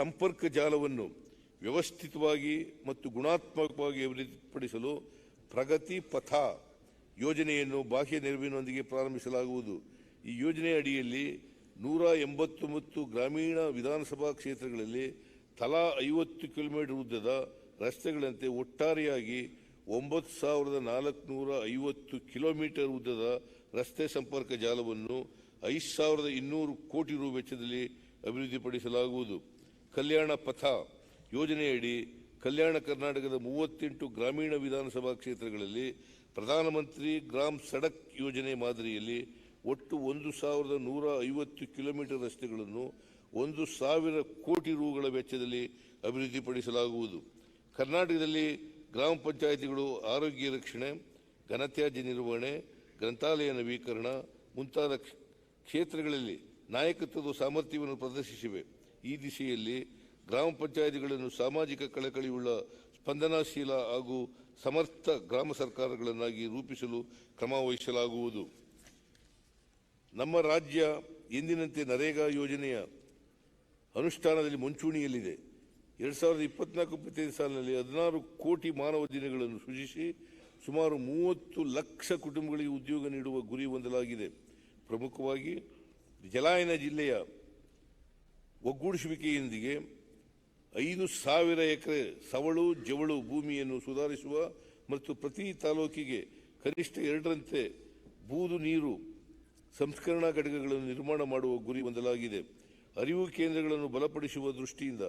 ಸಂಪರ್ಕ ಜಾಲವನ್ನು ವ್ಯವಸ್ಥಿತವಾಗಿ ಮತ್ತು ಗುಣಾತ್ಮಕವಾಗಿ ಅಭಿವೃದ್ಧಿಪಡಿಸಲು ಪ್ರಗತಿ ಪಥ ಯೋಜನೆಯನ್ನು ಬಾಹ್ಯ ನೆರವಿನೊಂದಿಗೆ ಪ್ರಾರಂಭಿಸಲಾಗುವುದು. ಈ ಯೋಜನೆಯ ಅಡಿಯಲ್ಲಿ ನೂರ ಎಂಬತ್ತೊಂಬತ್ತು ಗ್ರಾಮೀಣ ವಿಧಾನಸಭಾ ಕ್ಷೇತ್ರಗಳಲ್ಲಿ ತಲಾ ಐವತ್ತು ಕಿಲೋಮೀಟರ್ ಉದ್ದದ ರಸ್ತೆಗಳಂತೆ ಒಟ್ಟಾರೆಯಾಗಿ ಒಂಬತ್ತು ಸಾವಿರದ ನಾಲ್ಕುನೂರ ಐವತ್ತು ಕಿಲೋಮೀಟರ್ ಉದ್ದದ ರಸ್ತೆ ಸಂಪರ್ಕ ಜಾಲವನ್ನು ಐದು ಸಾವಿರದ ಇನ್ನೂರು ಕೋಟಿ ರು ವೆಚ್ಚದಲ್ಲಿ ಅಭಿವೃದ್ಧಿಪಡಿಸಲಾಗುವುದು. ಕಲ್ಯಾಣ ಪಥ ಯೋಜನೆಯಡಿ ಕಲ್ಯಾಣ ಕರ್ನಾಟಕದ ಮೂವತ್ತೆಂಟು ಗ್ರಾಮೀಣ ವಿಧಾನಸಭಾ ಕ್ಷೇತ್ರಗಳಲ್ಲಿ ಪ್ರಧಾನಮಂತ್ರಿ ಗ್ರಾಮ್ ಸಡಕ್ ಯೋಜನೆ ಮಾದರಿಯಲ್ಲಿ ಒಟ್ಟು ಒಂದು ಸಾವಿರದ ನೂರ ಐವತ್ತು ಕಿಲೋಮೀಟರ್ ರಸ್ತೆಗಳನ್ನು ಒಂದು ಸಾವಿರ ಕೋಟಿ ರುಗಳ ವೆಚ್ಚದಲ್ಲಿ ಅಭಿವೃದ್ಧಿಪಡಿಸಲಾಗುವುದು. ಕರ್ನಾಟಕದಲ್ಲಿ ಗ್ರಾಮ ಪಂಚಾಯಿತಿಗಳು ಆರೋಗ್ಯ ರಕ್ಷಣೆ, ಘನತ್ಯಾಜ್ಯ ನಿರ್ವಹಣೆ, ಗ್ರಂಥಾಲಯ ನವೀಕರಣ ಮುಂತಾದ ಕ್ಷ- ಕ್ಷೇತ್ರಗಳಲ್ಲಿ ನಾಯಕತ್ವದ ಸಾಮರ್ಥ್ಯವನ್ನು ಪ್ರದರ್ಶಿಸಿವೆ. ಈ ದಿಶೆಯಲ್ಲಿ ಗ್ರಾಮ ಪಂಚಾಯಿತಿಗಳನ್ನು ಸಾಮಾಜಿಕ ಕಳಕಳಿಯುಳ್ಳ ಸ್ಪಂದನಾಶೀಲ ಹಾಗೂ ಸಮರ್ಥ ಗ್ರಾಮ ಸರ್ಕಾರಗಳನ್ನಾಗಿ ರೂಪಿಸಲು ಕ್ರಮ ವಹಿಸಲಾಗುವುದು. ನಮ್ಮ ರಾಜ್ಯ ಎಂದಿನಂತೆ ನರೇಗಾ ಯೋಜನೆಯ ಅನುಷ್ಠಾನದಲ್ಲಿ ಮುಂಚೂಣಿಯಲ್ಲಿದೆ. ಎರಡು ಸಾವಿರದ ಇಪ್ಪತ್ನಾಲ್ಕು ಇಪ್ಪತ್ತೈದು ಸಾಲಿನಲ್ಲಿ ಹದಿನಾರು ಕೋಟಿ ಮಾನವ ದಿನಗಳನ್ನು ಸೃಜಿಸಿ ಸುಮಾರು ಮೂವತ್ತು ಲಕ್ಷ ಕುಟುಂಬಗಳಿಗೆ ಉದ್ಯೋಗ ನೀಡುವ ಗುರಿ ಹೊಂದಲಾಗಿದೆ. ಪ್ರಮುಖವಾಗಿ ಜಲಾಯನ ಜಿಲ್ಲೆಯ ಒಗ್ಗೂಡಿಸುವಿಕೆಯೊಂದಿಗೆ ಐದು ಸಾವಿರ ಎಕರೆ ಸವಳು, ಜವಳು ಭೂಮಿಯನ್ನು ಸುಧಾರಿಸುವ ಮತ್ತು ಪ್ರತಿ ತಾಲೂಕಿಗೆ ಕನಿಷ್ಠ ಎರಡರಂತೆ ಬೂದು ನೀರು ಸಂಸ್ಕರಣಾ ಘಟಕಗಳನ್ನು ನಿರ್ಮಾಣ ಮಾಡುವ ಗುರಿ ಹೊಂದಲಾಗಿದೆ. ಅರಿವು ಕೇಂದ್ರಗಳನ್ನು ಬಲಪಡಿಸುವ ದೃಷ್ಟಿಯಿಂದ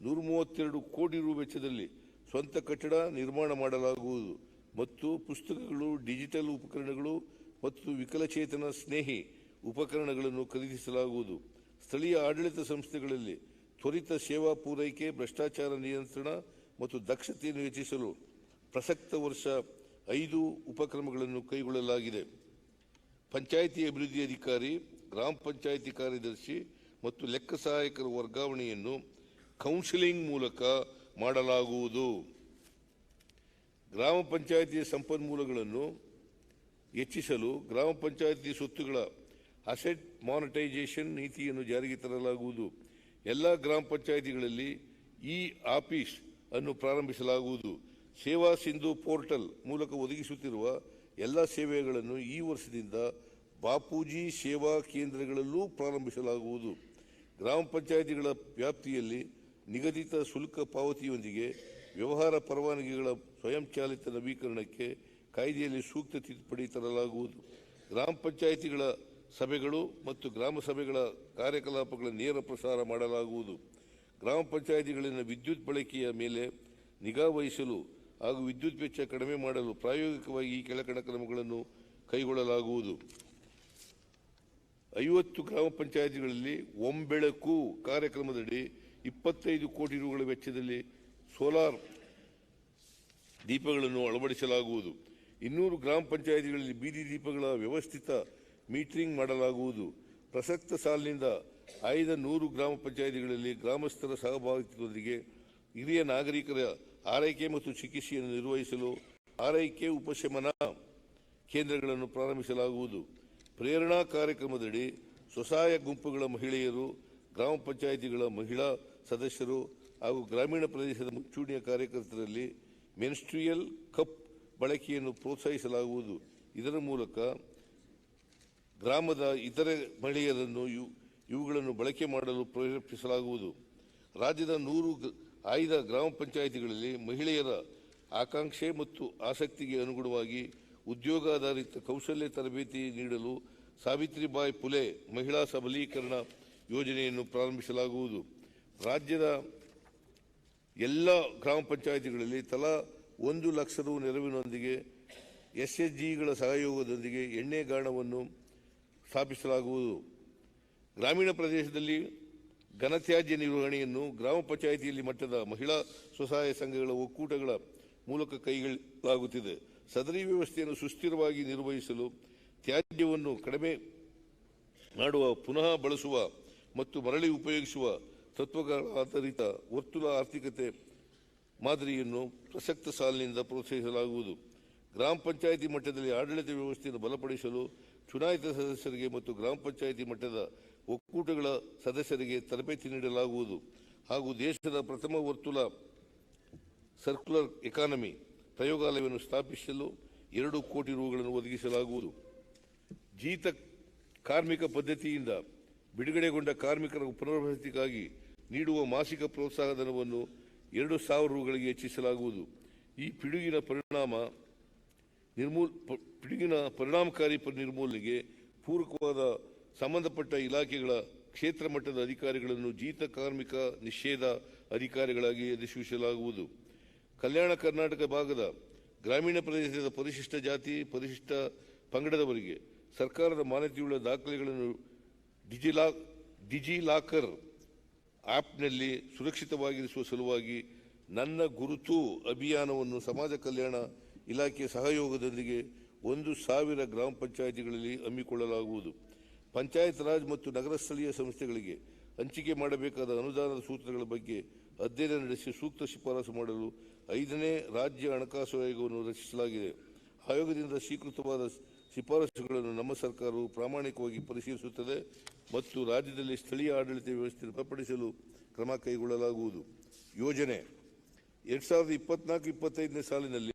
ನೂರ ಮೂವತ್ತೆರಡು ಕೋಟಿ ರು ವೆಚ್ಚದಲ್ಲಿ ಸ್ವಂತ ಕಟ್ಟಡ ನಿರ್ಮಾಣ ಮಾಡಲಾಗುವುದು ಮತ್ತು ಪುಸ್ತಕಗಳು, ಡಿಜಿಟಲ್ ಉಪಕರಣಗಳು ಮತ್ತು ವಿಕಲಚೇತನ ಸ್ನೇಹಿ ಉಪಕರಣಗಳನ್ನು ಖರೀದಿಸಲಾಗುವುದು. ಸ್ಥಳೀಯ ಆಡಳಿತ ಸಂಸ್ಥೆಗಳಲ್ಲಿ ತ್ವರಿತ ಸೇವಾ ಪೂರೈಕೆ, ಭ್ರಷ್ಟಾಚಾರ ನಿಯಂತ್ರಣ ಮತ್ತು ದಕ್ಷತೆಯನ್ನು ಹೆಚ್ಚಿಸಲು ಪ್ರಸಕ್ತ ವರ್ಷ ಐದು ಉಪಕ್ರಮಗಳನ್ನು ಕೈಗೊಳ್ಳಲಾಗಿದೆ. ಪಂಚಾಯಿತಿ ಅಭಿವೃದ್ಧಿ ಅಧಿಕಾರಿ, ಗ್ರಾಮ ಪಂಚಾಯಿತಿ ಕಾರ್ಯದರ್ಶಿ ಮತ್ತು ಲೆಕ್ಕ ಸಹಾಯಕರ ವರ್ಗಾವಣೆಯನ್ನು ಕೌನ್ಸಿಲಿಂಗ್ ಮೂಲಕ ಮಾಡಲಾಗುವುದು. ಗ್ರಾಮ ಪಂಚಾಯಿತಿಯ ಸಂಪನ್ಮೂಲಗಳನ್ನು ಹೆಚ್ಚಿಸಲು ಗ್ರಾಮ ಪಂಚಾಯಿತಿ ಸ್ವತ್ತುಗಳ ಅಸೆಟ್ ಮಾನಿಟೈಸೇಷನ್ ನೀತಿಯನ್ನು ಜಾರಿಗೆ ತರಲಾಗುವುದು. ಎಲ್ಲ ಗ್ರಾಮ ಪಂಚಾಯಿತಿಗಳಲ್ಲಿ ಇ ಆಫೀಸ್ ಅನ್ನು ಪ್ರಾರಂಭಿಸಲಾಗುವುದು. ಸೇವಾ ಸಿಂಧು ಪೋರ್ಟಲ್ ಮೂಲಕ ಒದಗಿಸುತ್ತಿರುವ ಎಲ್ಲ ಸೇವೆಗಳನ್ನು ಈ ವರ್ಷದಿಂದ ಬಾಪೂಜಿ ಸೇವಾ ಕೇಂದ್ರಗಳಲ್ಲೂ ಪ್ರಾರಂಭಿಸಲಾಗುವುದು. ಗ್ರಾಮ ಪಂಚಾಯಿತಿಗಳ ವ್ಯಾಪ್ತಿಯಲ್ಲಿ ನಿಗದಿತ ಶುಲ್ಕ ಪಾವತಿಯೊಂದಿಗೆ ವ್ಯವಹಾರ ಪರವಾನಗಿಗಳ ಸ್ವಯಂಚಾಲಿತ ನವೀಕರಣಕ್ಕೆ ಕಾಯ್ದೆಯಲ್ಲಿ ಸೂಕ್ತ ತಿದ್ದುಪಡಿ ತರಲಾಗುವುದು. ಗ್ರಾಮ ಪಂಚಾಯಿತಿಗಳ ಸಭೆಗಳು ಮತ್ತು ಗ್ರಾಮ ಸಭೆಗಳ ಕಾರ್ಯಕಲಾಪಗಳ ನೇರ ಪ್ರಸಾರ ಮಾಡಲಾಗುವುದು. ಗ್ರಾಮ ಪಂಚಾಯಿತಿಗಳಲ್ಲಿನ ವಿದ್ಯುತ್ ಬಳಕೆಯ ಮೇಲೆ ನಿಗಾ ವಹಿಸಲು ಹಾಗೂ ವಿದ್ಯುತ್ ವೆಚ್ಚ ಕಡಿಮೆ ಮಾಡಲು ಪ್ರಾಯೋಗಿಕವಾಗಿ ಈ ಕೆಳಕಣ ಕ್ರಮಗಳನ್ನು ಕೈಗೊಳ್ಳಲಾಗುವುದು. ಐವತ್ತು ಗ್ರಾಮ ಪಂಚಾಯಿತಿಗಳಲ್ಲಿ ಒಂಬೆಳಕು ಕಾರ್ಯಕ್ರಮದಡಿ ಇಪ್ಪತ್ತೈದು ಕೋಟಿ ರುಗಳ ವೆಚ್ಚದಲ್ಲಿ ಸೋಲಾರ್ ದೀಪಗಳನ್ನು ಅಳವಡಿಸಲಾಗುವುದು. ಇನ್ನೂರು ಗ್ರಾಮ ಪಂಚಾಯಿತಿಗಳಲ್ಲಿ ಬೀದಿ ದೀಪಗಳ ವ್ಯವಸ್ಥಿತ ಮೀಟರಿಂಗ್ ಮಾಡಲಾಗುವುದು. ಪ್ರಸಕ್ತ ಸಾಲಿನಿಂದ ಆಯ್ದ ನೂರು ಗ್ರಾಮ ಪಂಚಾಯಿತಿಗಳಲ್ಲಿ ಗ್ರಾಮಸ್ಥರ ಸಹಭಾಗಿತ್ವದೊಂದಿಗೆ ಹಿರಿಯ ನಾಗರಿಕರ ಆರೈಕೆ ಮತ್ತು ಚಿಕಿತ್ಸೆಯನ್ನು ನಿರ್ವಹಿಸಲು ಆರೈಕೆ ಉಪಶಮನ ಕೇಂದ್ರಗಳನ್ನು ಪ್ರಾರಂಭಿಸಲಾಗುವುದು. ಪ್ರೇರಣಾ ಕಾರ್ಯಕ್ರಮದಡಿ ಸ್ವಸಹಾಯ ಗುಂಪುಗಳ ಮಹಿಳೆಯರು, ಗ್ರಾಮ ಪಂಚಾಯಿತಿಗಳ ಮಹಿಳಾ ಸದಸ್ಯರು ಹಾಗೂ ಗ್ರಾಮೀಣ ಪ್ರದೇಶದ ಮುಂಚೂಣಿಯ ಕಾರ್ಯಕರ್ತರಲ್ಲಿ ಮೆನ್ಸ್ಟ್ರಿಯಲ್ ಕಪ್ ಬಳಕೆಯನ್ನು ಪ್ರೋತ್ಸಾಹಿಸಲಾಗುವುದು. ಇದರ ಮೂಲಕ ಗ್ರಾಮದ ಇತರೆ ಮಹಿಳೆಯರನ್ನು ಇವು- ಇವುಗಳನ್ನು ಬಳಕೆ ಮಾಡಲು ಪ್ರೇರೇಪಿಸಲಾಗುವುದು. ರಾಜ್ಯದ ನೂರು ಆಯ್ದ ಗ್ರಾಮ ಪಂಚಾಯಿತಿಗಳಲ್ಲಿ ಮಹಿಳೆಯರ ಆಕಾಂಕ್ಷೆ ಮತ್ತು ಆಸಕ್ತಿಗೆ ಅನುಗುಣವಾಗಿ ಉದ್ಯೋಗಾಧಾರಿತ ಕೌಶಲ್ಯ ತರಬೇತಿ ನೀಡಲು ಸಾವಿತ್ರಿಬಾಯಿ ಪುಲೆ ಮಹಿಳಾ ಸಬಲೀಕರಣ ಯೋಜನೆಯನ್ನು ಪ್ರಾರಂಭಿಸಲಾಗುವುದು. ರಾಜ್ಯದ ಎಲ್ಲ ಗ್ರಾಮ ಪಂಚಾಯಿತಿಗಳಲ್ಲಿ ತಲಾ ಒಂದು ಲಕ್ಷ ರು ನೆರವಿನೊಂದಿಗೆ ಎಸ್ ಎಸ್ ಜಿಗಳ ಸಹಯೋಗದೊಂದಿಗೆ ಎಣ್ಣೆ ಗಾಣವನ್ನು ಸ್ಥಾಪಿಸಲಾಗುವುದು. ಗ್ರಾಮೀಣ ಪ್ರದೇಶದಲ್ಲಿ ಘನತ್ಯಾಜ್ಯ ನಿರ್ವಹಣೆಯನ್ನು ಗ್ರಾಮ ಪಂಚಾಯಿತಿಯಲ್ಲಿ ಮಟ್ಟದ ಮಹಿಳಾ ಸ್ವಸಹಾಯ ಸಂಘಗಳ ಒಕ್ಕೂಟಗಳ ಮೂಲಕ ಕೈಗೊಳ್ಳಲಾಗುತ್ತಿದೆ. ಸದರಿ ವ್ಯವಸ್ಥೆಯನ್ನು ಸುಸ್ಥಿರವಾಗಿ ನಿರ್ವಹಿಸಲು ತ್ಯಾಜ್ಯವನ್ನು ಕಡಿಮೆ ಮಾಡುವ, ಪುನಃ ಬಳಸುವ ಮತ್ತು ಮರಳಿ ಉಪಯೋಗಿಸುವ ತತ್ವಗಳ ಆಧಾರಿತ ವರ್ತುಲ ಆರ್ಥಿಕತೆ ಮಾದರಿಯನ್ನು ಪ್ರಸಕ್ತ ಸಾಲಿನಿಂದ ಪ್ರೋತ್ಸಾಹಿಸಲಾಗುವುದು. ಗ್ರಾಮ ಪಂಚಾಯಿತಿ ಮಟ್ಟದಲ್ಲಿ ಆಡಳಿತ ವ್ಯವಸ್ಥೆಯನ್ನು ಬಲಪಡಿಸಲು ಚುನಾಯಿತ ಸದಸ್ಯರಿಗೆ ಮತ್ತು ಗ್ರಾಮ ಪಂಚಾಯಿತಿ ಮಟ್ಟದ ಒಕ್ಕೂಟಗಳ ಸದಸ್ಯರಿಗೆ ತರಬೇತಿ ನೀಡಲಾಗುವುದು ಹಾಗೂ ದೇಶದ ಪ್ರಥಮ ವರ್ತುಲ ಸರ್ಕ್ಯುಲರ್ ಎಕಾನಮಿ ಪ್ರಯೋಗಾಲಯವನ್ನು ಸ್ಥಾಪಿಸಲು ಎರಡು ಕೋಟಿ ರೂಗಳನ್ನು ಒದಗಿಸಲಾಗುವುದು. ಜೀತ ಕಾರ್ಮಿಕ ಪದ್ಧತಿಯಿಂದ ಬಿಡುಗಡೆಗೊಂಡ ಕಾರ್ಮಿಕರ ಪುನರ್ವಸತಿಗಾಗಿ ನೀಡುವ ಮಾಸಿಕ ಪ್ರೋತ್ಸಾಹಧನವನ್ನು ಎರಡು ಸಾವಿರ ರೂಗಳಿಗೆ ಹೆಚ್ಚಿಸಲಾಗುವುದು. ಈ ಪಿಡುಗಿನ ಪರಿಣಾಮ ನಿರ್ಮೂಲ್ ಪಿಡುಗಿನ ಪರಿಣಾಮಕಾರಿ ನಿರ್ಮೂಲನೆಗೆ ಪೂರಕವಾದ ಸಂಬಂಧಪಟ್ಟ ಇಲಾಖೆಗಳ ಕ್ಷೇತ್ರ ಮಟ್ಟದ ಅಧಿಕಾರಿಗಳನ್ನು ಜೀತ ಕಾರ್ಮಿಕ ನಿಷೇಧ ಅಧಿಕಾರಿಗಳಾಗಿ ಅಧಿಸೂಚಿಸಲಾಗುವುದು ಕಲ್ಯಾಣ ಕರ್ನಾಟಕ ಭಾಗದ ಗ್ರಾಮೀಣ ಪ್ರದೇಶದ ಪರಿಶಿಷ್ಟ ಜಾತಿ, ಪರಿಶಿಷ್ಟ ಪಂಗಡದವರಿಗೆ ಸರ್ಕಾರದ ಮಾನ್ಯತೆಯುಳ್ಳ ದಾಖಲೆಗಳನ್ನು ಡಿಜಿಲಾ, ಡಿಜಿಲಾಕರ್ ಆ್ಯಪ್ನಲ್ಲಿ ಸುರಕ್ಷಿತವಾಗಿರಿಸುವ ಸಲುವಾಗಿ ನನ್ನ ಗುರುತು ಅಭಿಯಾನವನ್ನು ಸಮಾಜ ಕಲ್ಯಾಣ ಇಲಾಖೆಯ ಸಹಯೋಗದೊಂದಿಗೆ ಒಂದು ಸಾವಿರ ಗ್ರಾಮ ಪಂಚಾಯಿತಿಗಳಲ್ಲಿ ಹಮ್ಮಿಕೊಳ್ಳಲಾಗುವುದು. ಪಂಚಾಯತ್ ರಾಜ್ ಮತ್ತು ನಗರ ಸ್ಥಳೀಯ ಸಂಸ್ಥೆಗಳಿಗೆ ಹಂಚಿಕೆ ಮಾಡಬೇಕಾದ ಅನುದಾನದ ಸೂತ್ರಗಳ ಬಗ್ಗೆ ಅಧ್ಯಯನ ನಡೆಸಿ ಸೂಕ್ತ ಶಿಫಾರಸು ಮಾಡಲು ಐದನೇ ರಾಜ್ಯ ಹಣಕಾಸು ಆಯೋಗವನ್ನು ರಚಿಸಲಾಗಿದೆ. ಆಯೋಗದಿಂದ ಸ್ವೀಕೃತವಾದ ಶಿಫಾರಸುಗಳನ್ನು ನಮ್ಮ ಸರ್ಕಾರವು ಪ್ರಾಮಾಣಿಕವಾಗಿ ಪರಿಶೀಲಿಸುತ್ತದೆ ಮತ್ತು ರಾಜ್ಯದಲ್ಲಿ ಸ್ಥಳೀಯ ಆಡಳಿತ ವ್ಯವಸ್ಥೆ ಬಲಪಡಿಸಲು ಕ್ರಮ ಕೈಗೊಳ್ಳಲಾಗುವುದು. ಯೋಜನೆ. ಎರಡು ಸಾವಿರದ ಇಪ್ಪತ್ನಾಲ್ಕು, ಇಪ್ಪತ್ತೈದನೇ ಸಾಲಿನಲ್ಲಿ